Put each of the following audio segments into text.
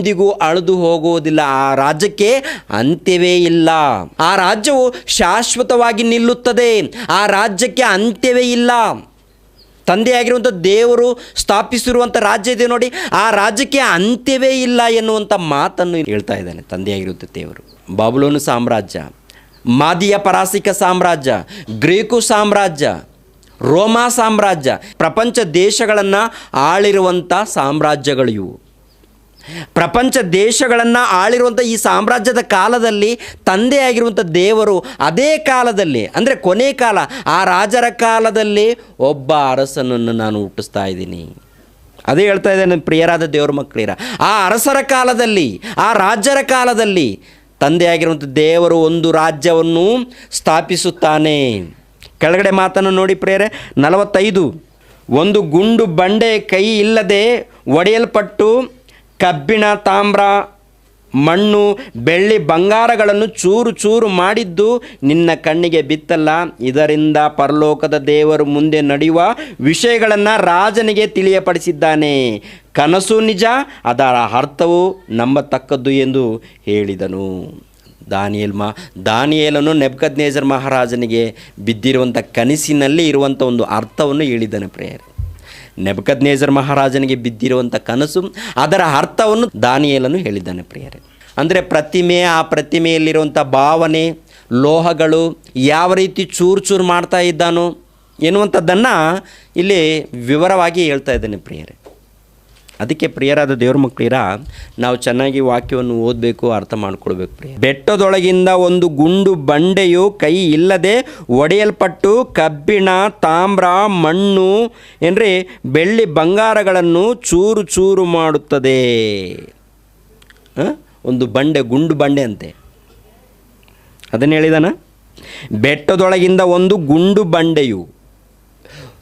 ಎಂದಿಗೂ ಅಳದು ಹೋಗುವುದಿಲ್ಲ. ಆ ರಾಜ್ಯಕ್ಕೆ ಅಂತ್ಯವೇ ಇಲ್ಲ. ಆ ರಾಜ್ಯವು ಶಾಶ್ವತವಾಗಿ ನಿಲ್ಲುತ್ತದೆ. ಆ ರಾಜ್ಯಕ್ಕೆ ಅಂತ್ಯವೇ ಇಲ್ಲ. ತಂದೆಯಾಗಿರುವಂಥ ದೇವರು ಸ್ಥಾಪಿಸಿರುವಂಥ ರಾಜ್ಯ ಇದೆ ನೋಡಿ, ಆ ರಾಜ್ಯಕ್ಕೆ ಅಂತ್ಯವೇ ಇಲ್ಲ ಎನ್ನುವಂಥ ಮಾತನ್ನು ಹೇಳ್ತಾ ಇದ್ದಾನೆ ತಂದೆಯಾಗಿರುವಂಥ ದೇವರು. ಬಾಬುಲೋನು ಸಾಮ್ರಾಜ್ಯ, ಮಾದಿಯ ಪರಾಸಿಕ ಸಾಮ್ರಾಜ್ಯ, ಗ್ರೀಕು ಸಾಮ್ರಾಜ್ಯ, ರೋಮಾ ಸಾಮ್ರಾಜ್ಯ, ಪ್ರಪಂಚ ದೇಶಗಳನ್ನು ಆಳಿರುವಂಥ ಸಾಮ್ರಾಜ್ಯಗಳಿವು ಪ್ರಪಂಚ ದೇಶಗಳನ್ನು ಆಳಿರುವಂಥ ಈ ಸಾಮ್ರಾಜ್ಯದ ಕಾಲದಲ್ಲಿ ತಂದೆಯಾಗಿರುವಂಥ ದೇವರು ಅದೇ ಕಾಲದಲ್ಲಿ, ಅಂದರೆ ಕೊನೆ ಕಾಲ, ಆ ರಾಜರ ಕಾಲದಲ್ಲಿ ಒಬ್ಬ ಅರಸನನ್ನು ನಾನು ಹುಟ್ಟಿಸ್ತಾ ಇದ್ದೀನಿ. ಅದೇ ಹೇಳ್ತಾ ಇದ್ದೇನೆ ಪ್ರಿಯರಾದ ದೇವರ ಮಕ್ಕಳಿರ, ಆ ಅರಸರ ಕಾಲದಲ್ಲಿ, ಆ ರಾಜರ ಕಾಲದಲ್ಲಿ ತಂದೆಯಾಗಿರುವಂಥ ದೇವರು ಒಂದು ರಾಜ್ಯವನ್ನು ಸ್ಥಾಪಿಸುತ್ತಾನೆ. ಕೆಳಗಡೆ ಮಾತನ್ನು ನೋಡಿ ಪ್ರೇರೆ ನಲವತ್ತೈದು, ಒಂದು ಗುಂಡು ಬಂಡೆ ಕೈ ಇಲ್ಲದೆ ಒಡೆಯಲ್ಪಟ್ಟು ಕಬ್ಬಿಣ, ತಾಮ್ರ, ಮಣ್ಣು, ಬೆಳ್ಳಿ ಬಂಗಾರಗಳನ್ನು ಚೂರು ಚೂರು ಮಾಡಿದ್ದು ನಿನ್ನ ಕಣ್ಣಿಗೆ ಬಿತ್ತಲ್ಲ. ಇದರಿಂದ ಪರಲೋಕದ ದೇವರು ಮುಂದೆ ನಡೆಯುವ ವಿಷಯಗಳನ್ನು ರಾಜನಿಗೆ ತಿಳಿಯಪಡಿಸಿದ್ದಾನೆ. ಕನಸು ನಿಜ, ಅದರ ಅರ್ಥವು ನಂಬತಕ್ಕದ್ದು ಎಂದು ಹೇಳಿದನು. ದಾನಿಯಲ್ ಮಾ, ದಾನಿಯೇಲನು ನೆಬ್ಕದ್ನೇಜರ್ ಮಹಾರಾಜನಿಗೆ ಬಿದ್ದಿರುವಂಥ ಕನಸಿನಲ್ಲಿ ಇರುವಂಥ ಒಂದು ಅರ್ಥವನ್ನು ಹೇಳಿದ್ದಾನೆ ಪ್ರೇಯರ್. ನೆಬಕದ್ನೇಜರ್ ಮಹಾರಾಜನಿಗೆ ಬಿದ್ದಿರುವಂಥ ಕನಸು, ಅದರ ಅರ್ಥವನ್ನು ದಾನಿಯಲನ್ನು ಹೇಳಿದ್ದಾನೆ ಪ್ರಿಯರೇ. ಅಂದರೆ ಪ್ರತಿಮೆ, ಆ ಪ್ರತಿಮೆಯಲ್ಲಿರುವಂಥ ಭಾವನೆ, ಲೋಹಗಳು ಯಾವ ರೀತಿ ಚೂರು ಚೂರು ಮಾಡ್ತಾ ಇದ್ದಾನೋ ಎನ್ನುವಂಥದ್ದನ್ನು ಇಲ್ಲಿ ವಿವರವಾಗಿ ಹೇಳ್ತಾ ಇದ್ದಾನೆ ಪ್ರಿಯರೇ. ಅದಕ್ಕೆ ಪ್ರಿಯರಾದ ದೇವ್ರ ಮಕ್ಕಳಿರ ನಾವು ಚೆನ್ನಾಗಿ ವಾಕ್ಯವನ್ನು ಓದಬೇಕು, ಅರ್ಥ ಮಾಡ್ಕೊಳ್ಬೇಕು ಪ್ರಿಯ ಬೆಟ್ಟದೊಳಗಿಂದ ಒಂದು ಗುಂಡು ಬಂಡೆಯು ಕೈ ಇಲ್ಲದೆ ಒಡೆಯಲ್ಪಟ್ಟು ಕಬ್ಬಿಣ, ತಾಮ್ರ, ಮಣ್ಣು, ಏನ್ರಿ, ಬೆಳ್ಳಿ ಬಂಗಾರಗಳನ್ನು ಚೂರು ಚೂರು ಮಾಡುತ್ತದೆ? ಒಂದು ಬಂಡೆ, ಗುಂಡು ಬಂಡೆ ಅಂತೆ. ಅದನ್ನು ಹೇಳಿದಾನ? ಬೆಟ್ಟದೊಳಗಿಂದ ಒಂದು ಗುಂಡು ಬಂಡೆಯು.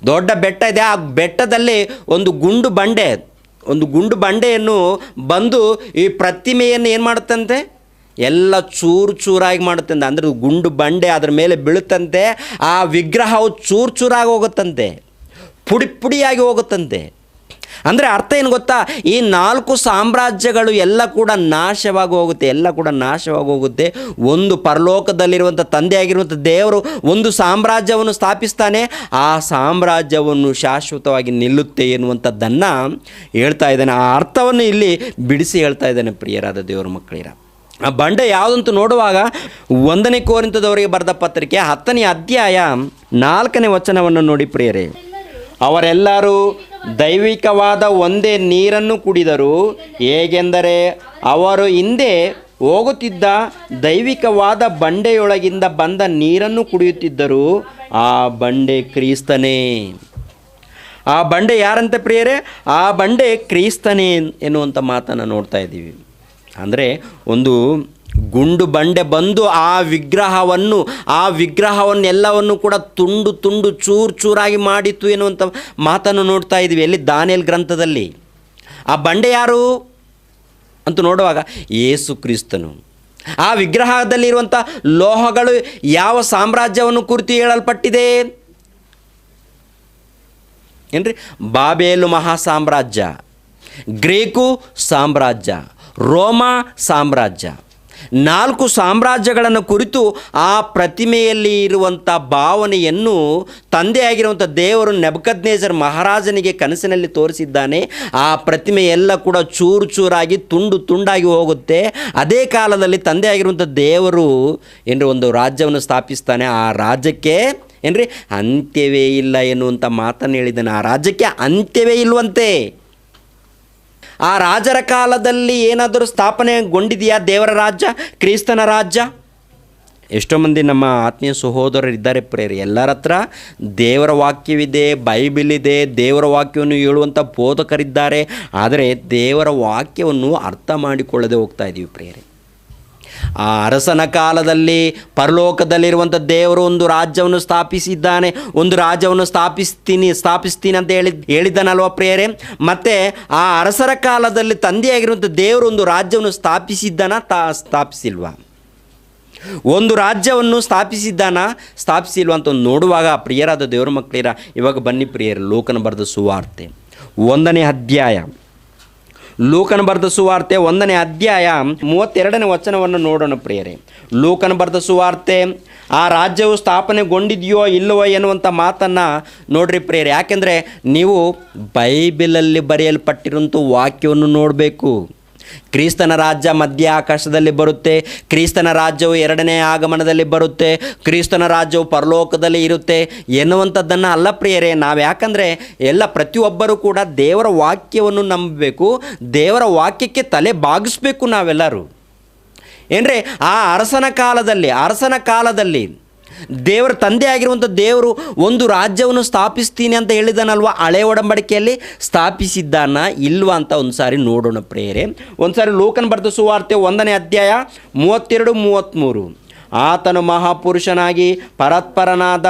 ದೊಡ್ಡ ಬೆಟ್ಟ ಇದೆ, ಆ ಬೆಟ್ಟದಲ್ಲಿ ಒಂದು ಗುಂಡು ಬಂಡೆ. ಒಂದು ಗುಂಡು ಬಂಡೆಯನ್ನು ಬಂದು ಈ ಪ್ರತಿಮೆಯನ್ನು ಏನು ಮಾಡುತ್ತಂತೆ? ಎಲ್ಲ ಚೂರು ಚೂರಾಗಿ ಮಾಡುತ್ತಂತೆ. ಅಂದರೆ ಗುಂಡು ಬಂಡೆ ಅದರ ಮೇಲೆ ಬೀಳುತ್ತಂತೆ. ಆ ವಿಗ್ರಹವು ಚೂರು ಚೂರಾಗಿ ಹೋಗುತ್ತಂತೆ. ಪುಡಿ ಪುಡಿಯಾಗಿ ಹೋಗುತ್ತಂತೆ. ಅಂದರೆ ಅರ್ಥ ಏನು ಗೊತ್ತಾ? ಈ ನಾಲ್ಕು ಸಾಮ್ರಾಜ್ಯಗಳು ಎಲ್ಲ ಕೂಡ ನಾಶವಾಗಿ ಹೋಗುತ್ತೆ, ಎಲ್ಲ ಕೂಡ ನಾಶವಾಗಿ ಹೋಗುತ್ತೆ. ಒಂದು ಪರಲೋಕದಲ್ಲಿರುವಂಥ ತಂದೆಯಾಗಿರುವಂಥ ದೇವರು ಒಂದು ಸಾಮ್ರಾಜ್ಯವನ್ನು ಸ್ಥಾಪಿಸ್ತಾನೆ. ಆ ಸಾಮ್ರಾಜ್ಯವನ್ನು ಶಾಶ್ವತವಾಗಿ ನಿಲ್ಲುತ್ತೆ ಎನ್ನುವಂಥದ್ದನ್ನು ಹೇಳ್ತಾ ಇದ್ದಾನೆ. ಆ ಅರ್ಥವನ್ನು ಇಲ್ಲಿ ಬಿಡಿಸಿ ಹೇಳ್ತಾ ಇದ್ದಾನೆ ಪ್ರಿಯರಾದ ದೇವರ ಮಕ್ಕಳಿರ. ಆ ಬಂಡೆ ಯಾವುದಂತೂ ನೋಡುವಾಗ ಒಂದನೇ ಕೋರಿಂತದವರಿಗೆ ಬರೆದ ಪತ್ರಿಕೆ ಹತ್ತನೇ ಅಧ್ಯಾಯ ನಾಲ್ಕನೇ ವಚನವನ್ನು ನೋಡಿ ಪ್ರಿಯರೇ. ಅವರೆಲ್ಲರೂ ದೈವಿಕವಾದ ಒಂದೇ ನೀರನ್ನು ಕುಡಿದರು. ಹೇಗೆಂದರೆ ಅವರು ಹಿಂದೆ ಹೋಗುತ್ತಿದ್ದ ದೈವಿಕವಾದ ಬಂಡೆಯೊಳಗಿಂದ ಬಂದ ನೀರನ್ನು ಕುಡಿಯುತ್ತಿದ್ದರು. ಆ ಬಂಡೆ ಕ್ರೀಸ್ತನೇ. ಆ ಬಂಡೆ ಯಾರಂತ ಪ್ರಿಯರೇ? ಆ ಬಂಡೆ ಕ್ರೀಸ್ತನೇ ಎನ್ನುವಂಥ ಮಾತನ್ನು ನೋಡ್ತಾ ಇದ್ದೀವಿ. ಅಂದರೆ ಒಂದು ಗುಂಡು ಬಂಡೆ ಬಂದು ಆ ವಿಗ್ರಹವನ್ನು, ಆ ವಿಗ್ರಹವನ್ನೆಲ್ಲವನ್ನು ಕೂಡ ತುಂಡು ತುಂಡು ಚೂರು ಚೂರಾಗಿ ಮಾಡಿತ್ತು ಎನ್ನುವಂಥ ಮಾತನ್ನು ನೋಡ್ತಾ ಇದ್ದೀವಿ ಎಲ್ಲಿ? ದಾನಿಯಲ್ ಗ್ರಂಥದಲ್ಲಿ. ಆ ಬಂಡೆ ಯಾರು ಅಂತ ನೋಡುವಾಗ ಏಸು ಕ್ರಿಸ್ತನು. ಆ ವಿಗ್ರಹದಲ್ಲಿರುವಂಥ ಲೋಹಗಳು ಯಾವ ಸಾಮ್ರಾಜ್ಯವನ್ನು ಕುರಿತು ಹೇಳಲ್ಪಟ್ಟಿದೆ? ಏನ್ರಿ? ಬಾಬೇಲು ಮಹಾ ಸಾಮ್ರಾಜ್ಯ ಗ್ರೀಕು ಸಾಮ್ರಾಜ್ಯ, ರೋಮಾ ಸಾಮ್ರಾಜ್ಯ. ನಾಲ್ಕು ಸಾಮ್ರಾಜ್ಯಗಳನ್ನು ಕುರಿತು ಆ ಪ್ರತಿಮೆಯಲ್ಲಿ ಇರುವಂಥ ಭಾವನೆಯನ್ನು ತಂದೆಯಾಗಿರುವಂಥ ದೇವರು ನೆಬಕದ್ನೇಜರ್ ಮಹಾರಾಜನಿಗೆ ಕನಸಿನಲ್ಲಿ ತೋರಿಸಿದ್ದಾನೆ. ಆ ಪ್ರತಿಮೆ ಎಲ್ಲ ಕೂಡ ಚೂರು ಚೂರಾಗಿ ತುಂಡು ತುಂಡಾಗಿ ಹೋಗುತ್ತೆ. ಅದೇ ಕಾಲದಲ್ಲಿ ತಂದೆಯಾಗಿರುವಂಥ ದೇವರು ಏನ್ರಿ ಒಂದು ರಾಜ್ಯವನ್ನು ಸ್ಥಾಪಿಸ್ತಾನೆ. ಆ ರಾಜ್ಯಕ್ಕೆ ಏನ್ರಿ ಅಂತ್ಯವೇ ಇಲ್ಲ ಎನ್ನುವಂಥ ಮಾತನ್ನು ಹೇಳಿದ್ದಾನೆ. ಆ ರಾಜ್ಯಕ್ಕೆ ಅಂತ್ಯವೇ ಇಲ್ವಂತೆ. ಆ ರಾಜರ ಕಾಲದಲ್ಲಿ ಏನಾದರೂ ಸ್ಥಾಪನೆಗೊಂಡಿದೆಯಾ ದೇವರ ರಾಜ್ಯ, ಕ್ರಿಸ್ತನ ರಾಜ್ಯ? ಎಷ್ಟೋ ಮಂದಿ ನಮ್ಮ ಆತ್ಮೀಯ ಸಹೋದರರಿದ್ದಾರೆ ಪ್ರೇರಿ. ಎಲ್ಲರ ಹತ್ರ ದೇವರ ವಾಕ್ಯವಿದೆ ಬೈಬಿಲ್ ಇದೆ ದೇವರ ವಾಕ್ಯವನ್ನು ಹೇಳುವಂಥ ಬೋಧಕರಿದ್ದಾರೆ. ಆದರೆ ದೇವರ ವಾಕ್ಯವನ್ನು ಅರ್ಥ ಮಾಡಿಕೊಳ್ಳದೆ ಹೋಗ್ತಾ ಇದ್ದೀವಿ ಪ್ರೇರೆ. ಆ ಅರಸನ ಕಾಲದಲ್ಲಿ ಪರಲೋಕದಲ್ಲಿರುವಂಥ ದೇವರು ಒಂದು ರಾಜ್ಯವನ್ನು ಸ್ಥಾಪಿಸಿದ್ದಾನೆ. ಒಂದು ರಾಜ್ಯವನ್ನು ಸ್ಥಾಪಿಸ್ತೀನಿ ಸ್ಥಾಪಿಸ್ತೀನಿ ಅಂತ ಹೇಳಿ ಹೇಳಿದ್ದಾನಲ್ವ ಪ್ರಿಯರೇ? ಮತ್ತು ಆ ಅರಸರ ಕಾಲದಲ್ಲಿ ತಂದೆಯಾಗಿರುವಂಥ ದೇವರು ಒಂದು ರಾಜ್ಯವನ್ನು ಸ್ಥಾಪಿಸಿದ್ದಾನ? ತಾ, ಸ್ಥಾಪಿಸಿಲ್ವ? ಒಂದು ರಾಜ್ಯವನ್ನು ಸ್ಥಾಪಿಸಿದ್ದಾನ? ಸ್ಥಾಪಿಸಿಲ್ವ ಅಂತ ನೋಡುವಾಗ ಪ್ರಿಯರಾದ ದೇವರ ಮಕ್ಕಳಿರ, ಇವಾಗ ಬನ್ನಿ ಪ್ರಿಯರು, ಲೋಕನ ಬರೆದ ಸುವಾರ್ತೆ. ಒಂದನೇ ಅಧ್ಯಾಯ. ಲೂಕನ ಬರೆದ ಸುವಾರ್ತೆ ಒಂದನೇ ಅಧ್ಯಾಯ ಮೂವತ್ತೆರಡನೇ ವಚನವನ್ನು ನೋಡೋಣ ಪ್ರಿಯರೇ. ಲೂಕನ ಬರೆದ ಸುವಾರ್ತೆ, ಆ ರಾಜ್ಯವು ಸ್ಥಾಪನೆಗೊಂಡಿದೆಯೋ ಇಲ್ಲವೋ ಎನ್ನುವಂಥ ಮಾತನ್ನು ನೋಡ್ರಿ ಪ್ರಿಯರೇ. ಯಾಕೆಂದರೆ ನೀವು ಬೈಬಿಲಲ್ಲಿ ಬರೆಯಲ್ಪಟ್ಟಿರುವಂಥ ವಾಕ್ಯವನ್ನು ನೋಡಬೇಕು. ಕ್ರಿಸ್ತನ ರಾಜ್ಯ ಮಧ್ಯ ಆಕಾಶದಲ್ಲಿ ಬರುತ್ತೆ, ಕ್ರಿಸ್ತನ ರಾಜ್ಯವು ಎರಡನೇ ಆಗಮನದಲ್ಲಿ ಬರುತ್ತೆ, ಕ್ರಿಸ್ತನ ರಾಜ್ಯವು ಪರಲೋಕದಲ್ಲಿ ಇರುತ್ತೆ ಎನ್ನುವಂಥದ್ದನ್ನು ಅಲ್ಲ ಪ್ರಿಯರೇ, ನಾವು ಯಾಕಂದರೆ ಎಲ್ಲ ಪ್ರತಿಯೊಬ್ಬರೂ ಕೂಡ ದೇವರ ವಾಕ್ಯವನ್ನು ನಂಬಬೇಕು, ದೇವರ ವಾಕ್ಯಕ್ಕೆ ತಲೆ ಬಾಗಿಸ್ಬೇಕು ನಾವೆಲ್ಲರೂ. ಏನ್ರಿ, ಆ ಅರಸನ ಕಾಲದಲ್ಲಿ ಅರಸನ ಕಾಲದಲ್ಲಿ ದೇವರ ತಂದೆ ಆಗಿರುವಂಥ ದೇವರು ಒಂದು ರಾಜ್ಯವನ್ನು ಸ್ಥಾಪಿಸ್ತೀನಿ ಅಂತ ಹೇಳಿದಾನಲ್ವ? ಹಳೆ ಒಡಂಬಡಿಕೆಯಲ್ಲಿ ಸ್ಥಾಪಿಸಿದ್ದಾನ ಇಲ್ವಾ ಅಂತ ಒಂದು ಸಾರಿ ನೋಡೋಣ ಪ್ರೇರೆ ಒಂದು ಸಾರಿ ಲೋಕನ್ ಬರೆದ ಸುವಾರ್ತೆ ಒಂದನೇ ಅಧ್ಯಾಯ ಮೂವತ್ತೆರಡು ಮೂವತ್ತ್ಮೂರು ಆತನು ಮಹಾಪುರುಷನಾಗಿ ಪರತ್ಪರನಾದ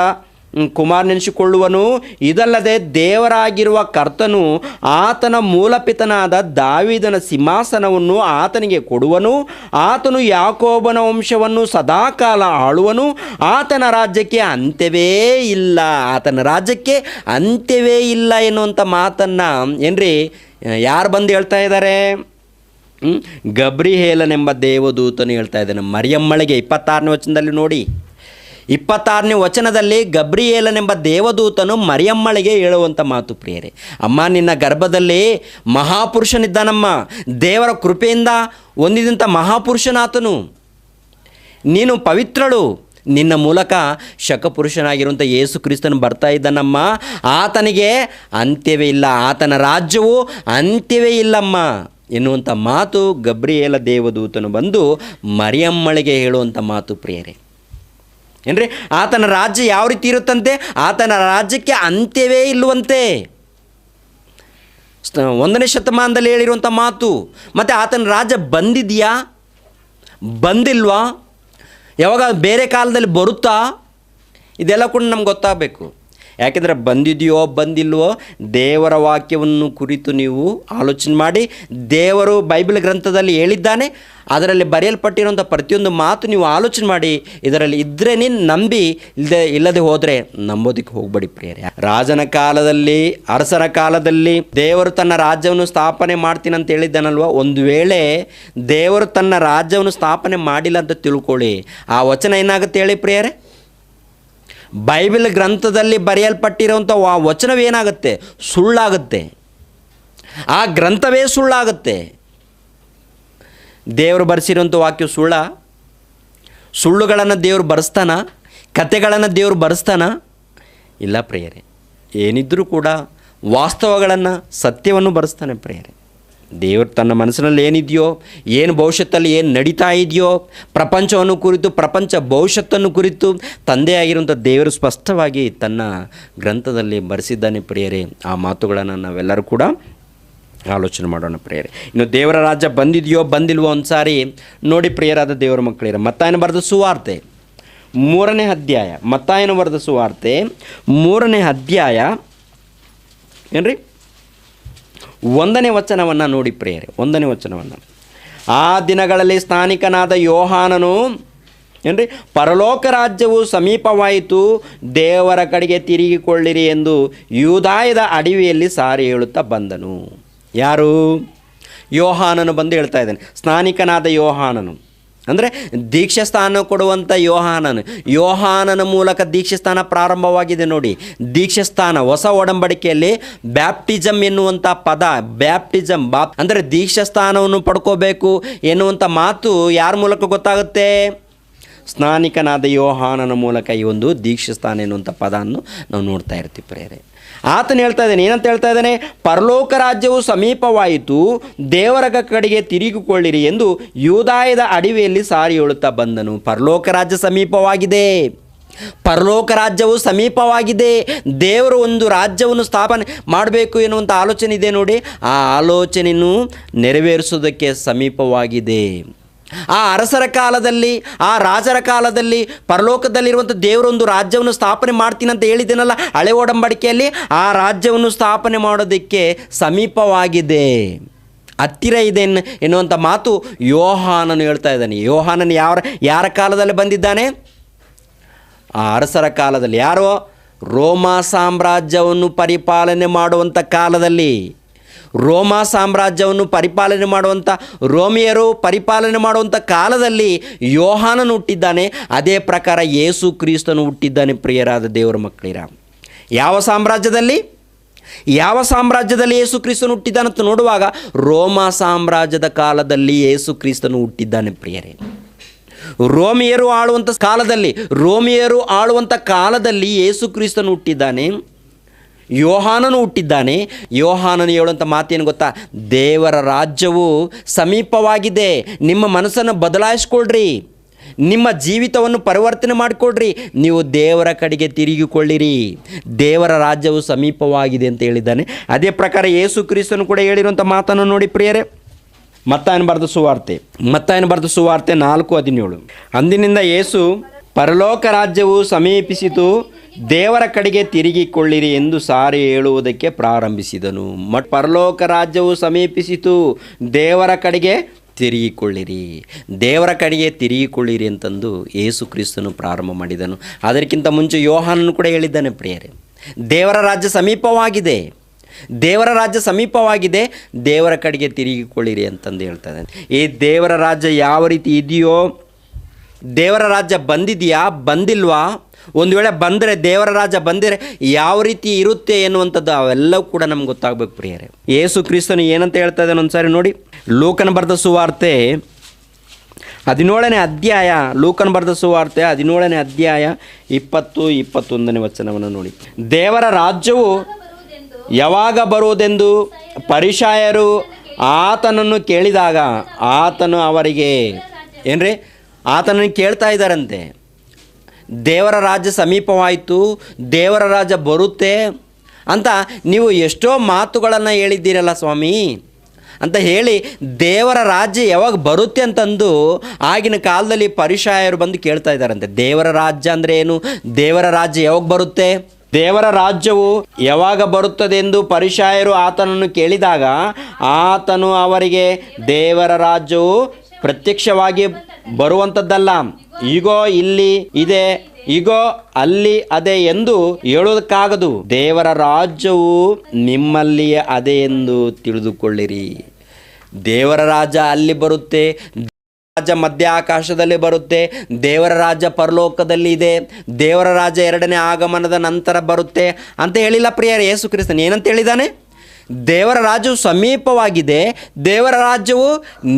ಕುಮಾರನೆನಿಸಿಕೊಳ್ಳುವನು ಇದಲ್ಲದೆ ದೇವರಾಗಿರುವ ಕರ್ತನು ಆತನ ಮೂಲಪಿತನಾದ ದಾವಿದನ ಸಿಂಹಾಸನವನ್ನು ಆತನಿಗೆ ಕೊಡುವನು. ಆತನು ಯಾಕೋಬನ ವಂಶವನ್ನು ಸದಾಕಾಲ ಆಳುವನು. ಆತನ ರಾಜ್ಯಕ್ಕೆ ಅಂತ್ಯವೇ ಇಲ್ಲ. ಆತನ ರಾಜ್ಯಕ್ಕೆ ಅಂತ್ಯವೇ ಇಲ್ಲ ಎನ್ನುವಂಥ ಮಾತನ್ನು, ಏನ್ರಿ ಯಾರು ಬಂದು ಹೇಳ್ತಾ ಇದ್ದಾರೆ? ಗಬ್ರಿಹೇಲನೆಂಬ ದೇವದೂತನು ಹೇಳ್ತಾ ಇದ್ದಾನೆ. ಮರಿಯಮ್ಮಳಿಗೆ ಇಪ್ಪತ್ತಾರನೇ ವಚನದಲ್ಲಿ ನೋಡಿ. ಇಪ್ಪತ್ತಾರನೇ ವಚನದಲ್ಲಿ ಗಬ್ರಿಯೇಲನೆಂಬ ದೇವದೂತನು ಮರಿಯಮ್ಮಳಿಗೆ ಹೇಳುವಂಥ ಮಾತು ಪ್ರಿಯರೇ. ಅಮ್ಮ, ನಿನ್ನ ಗರ್ಭದಲ್ಲಿ ಮಹಾಪುರುಷನಿದ್ದಾನಮ್ಮ. ದೇವರ ಕೃಪೆಯಿಂದ ಹೊಂದಿದಂಥ ಮಹಾಪುರುಷನಾತನು. ನೀನು ಪವಿತ್ರಳು. ನಿನ್ನ ಮೂಲಕ ಶಕಪುರುಷನಾಗಿರುವಂಥ ಯೇಸು ಕ್ರಿಸ್ತನು ಬರ್ತಾ ಇದ್ದಾನಮ್ಮ. ಆತನಿಗೆ ಅಂತ್ಯವೇ ಇಲ್ಲ. ಆತನ ರಾಜ್ಯವು ಅಂತ್ಯವೇ ಇಲ್ಲಮ್ಮ ಎನ್ನುವಂಥ ಮಾತು ಗಬ್ರಿಯೇಲ ದೇವದೂತನು ಬಂದು ಮರಿಯಮ್ಮಳಿಗೆ ಹೇಳುವಂಥ ಮಾತು ಪ್ರಿಯರೇ. ಏನ್ರಿ? ಆತನ ರಾಜ್ಯ ಯಾವ ರೀತಿ ಇರುತ್ತಂತೆ? ಆತನ ರಾಜ್ಯಕ್ಕೆ ಅಂತ್ಯವೇ ಇಲ್ಲವಂತೆ. ಒಂದನೇ ಶತಮಾನದಲ್ಲಿ ಹೇಳಿರುವಂಥ ಮಾತು. ಮತ್ತು ಆತನ ರಾಜ್ಯ ಬಂದಿದೆಯಾ? ಬಂದಿಲ್ವಾ? ಯಾವಾಗ ಬೇರೆ ಕಾಲದಲ್ಲಿ ಬರುತ್ತಾ? ಇದೆಲ್ಲ ಕೂಡ ನಮ್ಗೆ ಗೊತ್ತಾಗಬೇಕು. ಯಾಕೆಂದರೆ ಬಂದಿದೆಯೋ ಬಂದಿಲ್ವೋ ದೇವರ ವಾಕ್ಯವನ್ನು ಕುರಿತು ನೀವು ಆಲೋಚನೆ ಮಾಡಿ ದೇವರು ಬೈಬಲ್ ಗ್ರಂಥದಲ್ಲಿ ಹೇಳಿದ್ದಾನೆ, ಅದರಲ್ಲಿ ಬರೆಯಲ್ಪಟ್ಟಿರುವಂಥ ಪ್ರತಿಯೊಂದು ಮಾತು ನೀವು ಆಲೋಚನೆ ಮಾಡಿ, ಇದರಲ್ಲಿ ಇದ್ರೇ ನಂಬಿ, ಇಲ್ಲದೆ ಇಲ್ಲದೆ ಹೋದರೆ ನಂಬೋದಕ್ಕೆ ಹೋಗ್ಬೇಡಿ ಪ್ರಿಯರೇ. ರಾಜನ ಕಾಲದಲ್ಲಿ, ಅರಸರ ಕಾಲದಲ್ಲಿ ದೇವರು ತನ್ನ ರಾಜ್ಯವನ್ನು ಸ್ಥಾಪನೆ ಮಾಡ್ತೀನಿ ಅಂತ ಹೇಳಿದ್ದಾನಲ್ವ? ಒಂದು ವೇಳೆ ದೇವರು ತನ್ನ ರಾಜ್ಯವನ್ನು ಸ್ಥಾಪನೆ ಮಾಡಿಲ್ಲ ಅಂತ ತಿಳ್ಕೊಳ್ಳಿ. ಆ ವಚನ ಏನಾಗುತ್ತೆ ಹೇಳಿ ಪ್ರಿಯರೇ? ಬೈಬಲ್ ಗ್ರಂಥದಲ್ಲಿ ಬರೆಯಲ್ಪಟ್ಟಿರುವಂಥ ಆ ವಚನವೇನಾಗುತ್ತೆ? ಸುಳ್ಳಾಗುತ್ತೆ. ಆ ಗ್ರಂಥವೇ ಸುಳ್ಳಾಗುತ್ತೆ. ದೇವರು ಬರೆಸಿರುವಂಥ ವಾಕ್ಯ ಸುಳ್ಳ? ಸುಳ್ಳುಗಳನ್ನು ದೇವರು ಬರೆಸ್ತಾನ? ಕತೆಗಳನ್ನು ದೇವರು ಬರೆಸ್ತಾನ? ಇಲ್ಲ ಪ್ರಿಯರೇ. ಏನಿದ್ರೂ ಕೂಡ ವಾಸ್ತವಗಳನ್ನು ಸತ್ಯವನ್ನು ಬರೆಸ್ತಾನೆ ಪ್ರಿಯರೇ. ದೇವರು ತನ್ನ ಮನಸ್ಸಿನಲ್ಲಿ ಏನಿದೆಯೋ, ಏನು ಭವಿಷ್ಯತ್ತಲ್ಲಿ ಏನು ನಡೀತಾ ಇದೆಯೋ, ಪ್ರಪಂಚವನ್ನು ಕುರಿತು, ಪ್ರಪಂಚ ಭವಿಷ್ಯತ್ತನ್ನು ಕುರಿತು ತಂದೆಯಾಗಿರುವಂಥ ದೇವರು ಸ್ಪಷ್ಟವಾಗಿ ತನ್ನ ಗ್ರಂಥದಲ್ಲಿ ಬರೆಸಿದ್ದಾನೆ ಪ್ರಿಯರೇ. ಆ ಮಾತುಗಳನ್ನು ನಾವೆಲ್ಲರೂ ಕೂಡ ಆಲೋಚನೆ ಮಾಡೋಣ ಪ್ರಿಯರೇ. ಇನ್ನು ದೇವರ ರಾಜ್ಯ ಬಂದಿದೆಯೋ, ಬಂದಿಲ್ವೋ ಒಂದು ಸಾರಿ ನೋಡಿ ಪ್ರಿಯರಾದ ದೇವರ ಮಕ್ಕಳಿರ ಮತ್ತಾಯನ ಬರೆದ ಸುವಾರ್ತೆ, ಮೂರನೇ ಅಧ್ಯಾಯ. ಮತ್ತಾಯನ ಬರೆದ ಸುವಾರ್ತೆ, ಮೂರನೇ ಅಧ್ಯಾಯ. ಏನ್ರಿ? ಒಂದನೇ ವಚನವನ್ನು ನೋಡಿ ಪ್ರೇರೇ ಒಂದನೇ ವಚನವನ್ನು. ಆ ದಿನಗಳಲ್ಲಿ ಸ್ಥಾನಿಕನಾದ ಯೋಹಾನನು, ಏನ್ರಿ, ಪರಲೋಕ ರಾಜ್ಯವು ಸಮೀಪವಾಯಿತು, ದೇವರ ಕಡೆಗೆ ತಿರುಗಿಕೊಳ್ಳಿರಿ ಎಂದು ಯೂದಾಯದ ಅಡವಿಯಲ್ಲಿ ಸಾರಿ ಹೇಳುತ್ತಾ ಬಂದನು. ಯಾರು? ಯೋಹಾನನು ಬಂದು ಹೇಳ್ತಾ ಇದ್ದಾನೆ ಸ್ನಾನಿಕನಾದ ಯೋಹಾನನು. ಅಂದರೆ ದೀಕ್ಷಾಸ್ಥಾನ ಕೊಡುವಂಥ ಯೋಹಾನನು. ಯೋಹಾನನ ಮೂಲಕ ದೀಕ್ಷಾಸ್ಥಾನ ಪ್ರಾರಂಭವಾಗಿದೆ ನೋಡಿ. ದೀಕ್ಷಾಸ್ಥಾನ ಹೊಸ ಒಡಂಬಡಿಕೆಯಲ್ಲಿ ಬ್ಯಾಪ್ಟಿಸಮ್ ಎನ್ನುವಂಥ ಪದ ಬ್ಯಾಪ್ಟಿಸಮ್ ಬಾಪ್ ಅಂದರೆ ದೀಕ್ಷಾಸ್ಥಾನವನ್ನು ಪಡ್ಕೋಬೇಕು ಎನ್ನುವಂಥ ಮಾತು ಯಾರ ಮೂಲಕ ಗೊತ್ತಾಗುತ್ತೆ? ಸ್ನಾನಿಕನಾದ ಯೋಹಾನನ ಮೂಲಕ ಈ ಒಂದು ದೀಕ್ಷಾಸ್ಥಾನ ಎನ್ನುವಂಥ ಪದವನ್ನು ನಾವು ನೋಡ್ತಾ ಇರ್ತೀವಿ ಪ್ರೇರೆ. ಆತನು ಹೇಳ್ತಾ ಇದ್ದಾನೆ, ಏನಂತ ಹೇಳ್ತಾ ಇದ್ದಾನೆ? ಪರಲೋಕ ರಾಜ್ಯವು ಸಮೀಪವಾಯಿತು, ದೇವರ ಕಡೆಗೆ ತಿರುಗಿಕೊಳ್ಳಿರಿ ಎಂದು ಯೂದಾಯದ ಅಡಿವೆಯಲ್ಲಿ ಸಾರಿ ಹೇಳುತ್ತಾ ಬಂದನು. ಪರಲೋಕ ರಾಜ್ಯ ಸಮೀಪವಾಗಿದೆ. ಪರಲೋಕ ರಾಜ್ಯವು ಸಮೀಪವಾಗಿದೆ. ದೇವರು ಒಂದು ರಾಜ್ಯವನ್ನು ಸ್ಥಾಪನೆ ಮಾಡಬೇಕು ಎನ್ನುವಂಥ ಆಲೋಚನೆ ಇದೆ ನೋಡಿ. ಆ ಆಲೋಚನೆಯನ್ನು ನೆರವೇರಿಸೋದಕ್ಕೆ ಸಮೀಪವಾಗಿದೆ. ಆ ಅರಸರ ಕಾಲದಲ್ಲಿ, ಆ ರಾಜರ ಕಾಲದಲ್ಲಿ ಪರಲೋಕದಲ್ಲಿರುವಂಥ ದೇವರೊಂದು ರಾಜ್ಯವನ್ನು ಸ್ಥಾಪನೆ ಮಾಡ್ತೀನಿ ಅಂತ ಹೇಳಿದ್ದೇನಲ್ಲ, ಹಳೆ ಒಡಂಬಡಿಕೆಯಲ್ಲಿ ಆ ರಾಜ್ಯವನ್ನು ಸ್ಥಾಪನೆ ಮಾಡೋದಕ್ಕೆ ಸಮೀಪವಾಗಿದೆ. ಹತ್ತಿರ ಇದೆ ಎನ್- ಎನ್ನುವಂಥ ಮಾತು ಯೋಹಾನನು ಹೇಳ್ತಾ ಇದ್ದಾನೆ. ಯೋಹಾನನು ಯಾವ ಯಾರ ಕಾಲದಲ್ಲಿ ಬಂದಿದ್ದಾನೆ? ಆ ಅರಸರ ಕಾಲದಲ್ಲಿ. ಯಾರೋ? ರೋಮಾ ಸಾಮ್ರಾಜ್ಯವನ್ನು ಪರಿಪಾಲನೆ ಮಾಡುವಂಥ ಕಾಲದಲ್ಲಿ. ರೋಮಾ ಸಾಮ್ರಾಜ್ಯವನ್ನು ಪರಿಪಾಲನೆ ಮಾಡುವಂಥ ರೋಮಿಯರು ಪರಿಪಾಲನೆ ಮಾಡುವಂಥ ಕಾಲದಲ್ಲಿ ಯೋಹಾನನು ಹುಟ್ಟಿದ್ದಾನೆ. ಅದೇ ಪ್ರಕಾರ ಯೇಸು ಕ್ರಿಸ್ತನು ಹುಟ್ಟಿದ್ದಾನೆ ಪ್ರಿಯರಾದ ದೇವರ ಮಕ್ಕಳಿರ ಯಾವ ಸಾಮ್ರಾಜ್ಯದಲ್ಲಿ? ಯಾವ ಸಾಮ್ರಾಜ್ಯದಲ್ಲಿ ಯೇಸು ಕ್ರಿಸ್ತನು ಹುಟ್ಟಿದ್ದಾನಂತ ನೋಡುವಾಗ, ರೋಮಾ ಸಾಮ್ರಾಜ್ಯದ ಕಾಲದಲ್ಲಿ ಯೇಸು ಕ್ರಿಸ್ತನು ಹುಟ್ಟಿದ್ದಾನೆ ಪ್ರಿಯರೇ. ರೋಮಿಯರು ಆಳುವಂಥ ಕಾಲದಲ್ಲಿ, ರೋಮಿಯರು ಆಳುವಂಥ ಕಾಲದಲ್ಲಿ ಯೇಸು ಕ್ರಿಸ್ತನು ಹುಟ್ಟಿದ್ದಾನೆ. ಯೋಹಾನನು ಹುಟ್ಟಿದ್ದಾನೆ. ಯೋಹಾನನು ಹೇಳುವಂಥ ಮಾತೇನು ಗೊತ್ತಾ? ದೇವರ ರಾಜ್ಯವು ಸಮೀಪವಾಗಿದೆ. ನಿಮ್ಮ ಮನಸ್ಸನ್ನು ಬದಲಾಯಿಸ್ಕೊಳ್ರಿ. ನಿಮ್ಮ ಜೀವಿತವನ್ನು ಪರಿವರ್ತನೆ ಮಾಡಿಕೊಳ್ಳ್ರಿ ನೀವು ದೇವರ ಕಡೆಗೆ ತಿರುಗಿಕೊಳ್ಳಿರಿ. ದೇವರ ರಾಜ್ಯವು ಸಮೀಪವಾಗಿದೆ ಅಂತ ಹೇಳಿದ್ದಾನೆ. ಅದೇ ಪ್ರಕಾರ ಯೇಸು ಕ್ರಿಸ್ತನು ಕೂಡ ಹೇಳಿರುವಂಥ ಮಾತನ್ನು ನೋಡಿ ಪ್ರಿಯರೇ. ಮತ್ತಾಯನ ಬರೆದ ಸುವಾರ್ತೆ. ಮತ್ತಾಯನ ಬರೆದ ಸುವಾರ್ತೆ ನಾಲ್ಕು ಹದಿನೇಳು. ಅಂದಿನಿಂದ ಯೇಸು ಪರಲೋಕ ರಾಜ್ಯವು ಸಮೀಪಿಸಿತು. ದೇವರ ಕಡೆಗೆ ತಿರುಗಿಕೊಳ್ಳಿರಿ ಎಂದು ಸಾರಿ ಹೇಳುವುದಕ್ಕೆ ಪ್ರಾರಂಭಿಸಿದನು. ಮಟ್ ಪರಲೋಕ ರಾಜ್ಯವು ಸಮೀಪಿಸಿತು. ದೇವರ ಕಡೆಗೆ ತಿರುಗಿಕೊಳ್ಳಿರಿ. ದೇವರ ಕಡೆಗೆ ತಿರುಗಿಕೊಳ್ಳಿರಿ ಅಂತಂದು ಯೇಸು ಕ್ರಿಸ್ತನು ಪ್ರಾರಂಭ ಮಾಡಿದನು. ಅದಕ್ಕಿಂತ ಮುಂಚೆ ಯೋಹಾನನು ಕೂಡ ಹೇಳಿದ್ದಾನೆ ಪ್ರಿಯರೇ. ದೇವರ ರಾಜ್ಯ ಸಮೀಪವಾಗಿದೆ. ದೇವರ ರಾಜ್ಯ ಸಮೀಪವಾಗಿದೆ. ದೇವರ ಕಡೆಗೆ ತಿರುಗಿಕೊಳ್ಳಿರಿ ಅಂತಂದು ಹೇಳ್ತಾ ಇದ್ದಾನೆ ಈ ದೇವರ ರಾಜ್ಯ ಯಾವ ರೀತಿ ಇದೆಯೋ, ದೇವರ ರಾಜ್ಯ ಬಂದಿದೆಯಾ, ಬಂದಿಲ್ವಾ? ಒಂದು ವೇಳೆ ಬಂದರೆ, ದೇವರ ರಾಜ ಬಂದರೆ ಯಾವ ರೀತಿ ಇರುತ್ತೆ ಎನ್ನುವಂಥದ್ದು ಅವೆಲ್ಲವೂ ಕೂಡ ನಮ್ಗೆ ಗೊತ್ತಾಗಬೇಕು ಪ್ರಿಯರೇ. ಯೇಸು ಕ್ರಿಸ್ತನು ಏನಂತ ಹೇಳ್ತಾ ಇದ್ದಾನೆ ಒಂದ್ಸಾರಿ ನೋಡಿ. ಲೋಕನ ಬರೆದ ಸುವಾರ್ತೆ ಹದಿನೇಳನೇ ಅಧ್ಯಾಯ, ಲೂಕನ್ ಬರೆದ ಸುವಾರ್ತೆ ಹದಿನೇಳನೇ ಅಧ್ಯಾಯ ಇಪ್ಪತ್ತು, ಇಪ್ಪತ್ತೊಂದನೇ ವಚನವನ್ನು ನೋಡಿ. ದೇವರ ರಾಜ್ಯವು ಯಾವಾಗ ಬರುವುದೆಂದು ಪರಿಶಾಯರು ಆತನನ್ನು ಕೇಳಿದಾಗ, ಆತನು ಅವರಿಗೆ ಏನ್ರಿ? ಆತನನ್ನು ಕೇಳ್ತಾ ಇದ್ದಾರಂತೆ. ದೇವರ ರಾಜ್ಯ ಸಮೀಪವಾಯಿತು, ದೇವರ ರಾಜ್ಯ ಬರುತ್ತೆ ಅಂತ ನೀವು ಎಷ್ಟೋ ಮಾತುಗಳನ್ನು ಹೇಳಿದ್ದೀರಲ್ಲ ಸ್ವಾಮಿ. ಅಂತ ಹೇಳಿ ದೇವರ ರಾಜ್ಯ ಯಾವಾಗ ಬರುತ್ತೆ ಅಂತಂದು ಆಗಿನ ಕಾಲದಲ್ಲಿ ಪರಿಷಾಯರು ಬಂದು ಕೇಳ್ತಾ ಇದ್ದಾರಂತೆ. ದೇವರ ರಾಜ್ಯ ಅಂದರೆ ಏನು? ದೇವರ ರಾಜ್ಯ ಯಾವಾಗ ಬರುತ್ತೆ? ದೇವರ ರಾಜ್ಯವು ಯಾವಾಗ ಬರುತ್ತದೆ ಎಂದು ಪರಿಶಾಯರು ಆತನನ್ನು ಕೇಳಿದಾಗ ಆತನು ಅವರಿಗೆ ದೇವರ ರಾಜ್ಯವು ಪ್ರತ್ಯಕ್ಷವಾಗಿ ಬರುವಂಥದ್ದಲ್ಲ ಈಗೋ ಇಲ್ಲಿ ಇದೆ, ಈಗೋ ಅಲ್ಲಿ ಅದೇ ಎಂದು ಹೇಳೋದಕ್ಕಾಗದು. ದೇವರ ರಾಜ್ಯವು ನಿಮ್ಮಲ್ಲಿಯೇ ಅದೇ ಎಂದು ತಿಳಿದುಕೊಳ್ಳಿರಿ. ದೇವರ ರಾಜ ಅಲ್ಲಿ ಬರುತ್ತೆ ರಾಜ್ಯ ಮಧ್ಯ ಆಕಾಶದಲ್ಲಿ ಬರುತ್ತೆ, ದೇವರ ರಾಜ್ಯ ಪರಲೋಕದಲ್ಲಿ ಇದೆ, ದೇವರ ರಾಜ ಎರಡನೇ ಆಗಮನದ ನಂತರ ಬರುತ್ತೆ ಅಂತ ಹೇಳಿಲ್ಲ ಪ್ರಿಯರ ಯೇಸು ಕ್ರಿಸ್ತನ್ ಏನಂತ ಹೇಳಿದ್ದಾನೆ? ದೇವರ ರಾಜ್ಯವು ಸಮೀಪವಾಗಿದೆ, ದೇವರ ರಾಜ್ಯವು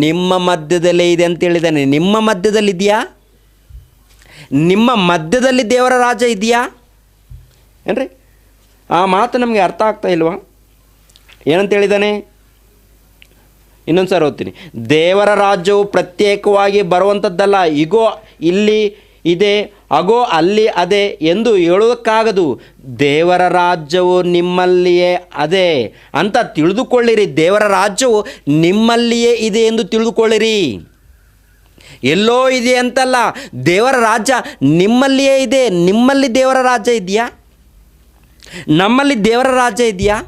ನಿಮ್ಮ ಮಧ್ಯದಲ್ಲೇ ಇದೆ ಅಂತ ಹೇಳಿದ್ದಾನೆ. ನಿಮ್ಮ ಮಧ್ಯದಲ್ಲಿ ಇದೆಯಾ ನಿಮ್ಮ ಮಧ್ಯದಲ್ಲಿ ದೇವರ ರಾಜ ಇದೆಯಾ? ಏನ್ರಿ? ಆ ಮಾತು ನಮಗೆ ಅರ್ಥ ಆಗ್ತಾ ಇಲ್ವಾ? ಏನಂತ ಹೇಳಿದ್ದಾನೆ? ಇನ್ನೊಂದು ಸಾರಿ ಓದ್ತೀನಿ. ದೇವರ ರಾಜ್ಯವು ಪ್ರತ್ಯೇಕವಾಗಿ ಬರುವಂಥದ್ದಲ್ಲ, ಇಗೋ, ಇಲ್ಲಿ ಇದೆ, ಅಗೋ, ಅಲ್ಲಿ ಅದೇ ಎಂದು ಹೇಳೋದಕ್ಕಾಗದು ದೇವರ ರಾಜ್ಯವು ನಿಮ್ಮಲ್ಲಿಯೇ ಅದೇ ಅಂತ ತಿಳಿದುಕೊಳ್ಳಿರಿ. ದೇವರ ರಾಜ್ಯವು ನಿಮ್ಮಲ್ಲಿಯೇ ಇದೆ ಎಂದು ತಿಳಿದುಕೊಳ್ಳಿರಿ. ಎಲ್ಲೋ ಇದೆ ಅಂತಲ್ಲ, ದೇವರ ರಾಜ್ಯ ನಿಮ್ಮಲ್ಲಿಯೇ ಇದೆ. ನಿಮ್ಮಲ್ಲಿ ದೇವರ ರಾಜ್ಯ ಇದೆಯಾ? ನಮ್ಮಲ್ಲಿ ದೇವರ ರಾಜ್ಯ ಇದೆಯಾ?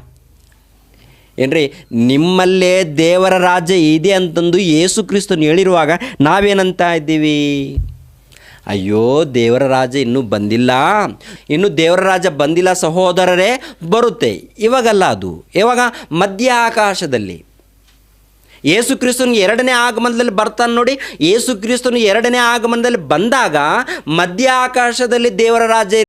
ಏನ್ರಿ, ನಿಮ್ಮಲ್ಲೇ ದೇವರ ರಾಜ್ಯ ಇದೆ ಅಂತಂದು ಯೇಸು ಕ್ರಿಸ್ತನು ಹೇಳಿರುವಾಗ ನಾವೇನಂತ ಇದ್ದೀವಿ? ಅಯ್ಯೋ, ದೇವರ ರಾಜ ಇನ್ನೂ ಬಂದಿಲ್ಲ. ಇನ್ನು ದೇವರ ರಾಜ ಬಂದಿಲ್ಲ ಸಹೋದರರೇ, ಬರುತ್ತೆ. ಇವಾಗಲ್ಲ ಅದು. ಇವಾಗ ಮಧ್ಯ ಆಕಾಶದಲ್ಲಿ ಯೇಸು ಕ್ರಿಸ್ತನು ಎರಡನೇ ಆಗಮನದಲ್ಲಿ ಬರ್ತಾನೆ ನೋಡಿ. ಯೇಸು ಕ್ರಿಸ್ತನು ಎರಡನೇ ಆಗಮನದಲ್ಲಿ ಬಂದಾಗ ಮಧ್ಯ ಆಕಾಶದಲ್ಲಿ ದೇವರ ರಾಜ್ಯ